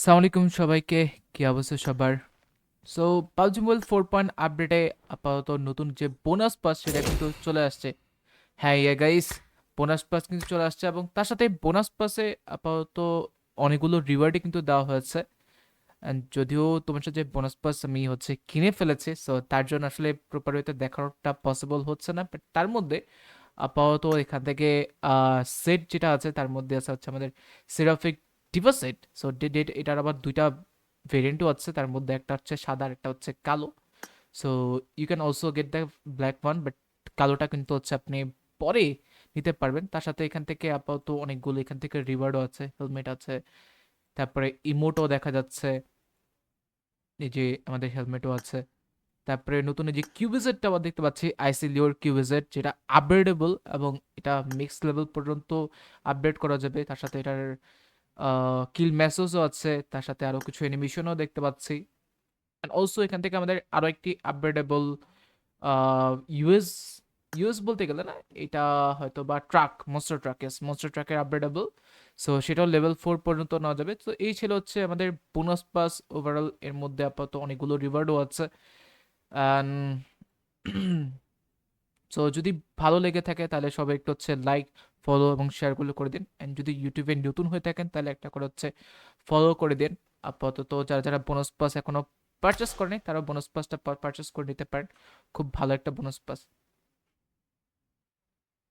সালাম আলাইকুম সবাইকে, কি অবস্থা সবার? So PUBG mobile four point আপডেটে আপাতত নতুন যে বোনাস পাস সেটা কিন্তু চলে আসছে। হ্যাঁ ইয়ে গাইস বোনাস পাস কিন্তু চলে আসছে এবং তার সাথে বোনাস পাসে আপাতত অনেকগুলো রিওয়ার্ডই কিন্তু দেওয়া হয়েছে। যদিও তোমার সাথে বোনাস পাস আমি হচ্ছে কিনে ফেলেছি সো তার জন্য আসলে প্রপার ওয়েতে দেখানোটা পসিবল হচ্ছে না। বাট তার মধ্যে আপাতত এখান থেকে সেট যেটা আছে, তার মধ্যে আছে হচ্ছে আমাদের সেরাফিক ডিভাসেট সো ডেট এটার আবার দুইটা ভেরিয়েন্টও আছে, তার মধ্যে একটা হচ্ছে সাদা আর একটা হচ্ছে কালো। So you can also get the black one but কালোটা কিন্তু হচ্ছে আপনি পরে নিতে পারবেন। তার সাথে এখান থেকে আপাতত অনেকগুলো এখান থেকে রিওয়ার্ডও আছে হেলমেট আছে। তারপরে ইমোটও দেখা যাচ্ছে, এই যে আমাদের হেলমেটও আছে। তারপরে নতুন এই যে কিউবিজেটটা আবার দেখতে পাচ্ছি আইসিলিওর কিউবিজেট যেটা আপগ্রেডেবল এবং এটা মিক্স লেভেল পর্যন্ত আপডেট করা যাবে। তার সাথে এটার কিল মেসেজও আছে, তার সাথে আরও কিছু অ্যানিমেশনও দেখতে পাচ্ছি। অ্যান্ড অলসো এখান থেকে আমাদের আরও একটি আপগ্রেডেবল ইউএস ইউএস বলতে গেলে না, এটা হয়তো বা ট্রাক মনস্টার ট্রাক এস মনস্টার ট্রাকের আপগ্রেডেবল সো সেটাও লেভেল ফোর পর্যন্ত নেওয়া যাবে। তো এই ছিল হচ্ছে আমাদের বোনাস পাস ওভারঅল এর মধ্যে আপাতত অনেকগুলো রিওয়ার্ডও আছে। অ্যান্ড সো যদি ভালো লেগে থাকে, তাহলে সবাই একটু হচ্ছে লাইক ফলো এবং শেয়ারগুলো করে দিন। অ্যান্ড যদি ইউটিউবে নতুন হয়ে থাকেন, তাহলে একটা করে হচ্ছে ফলো করে দিন। আপাতত যারা যারা বোনাস পাস এখনও পারচেস করেনি তারা বোনাস পাসটা পারচেস করে নিতে পারেন। খুব ভালো একটা বোনাস পাস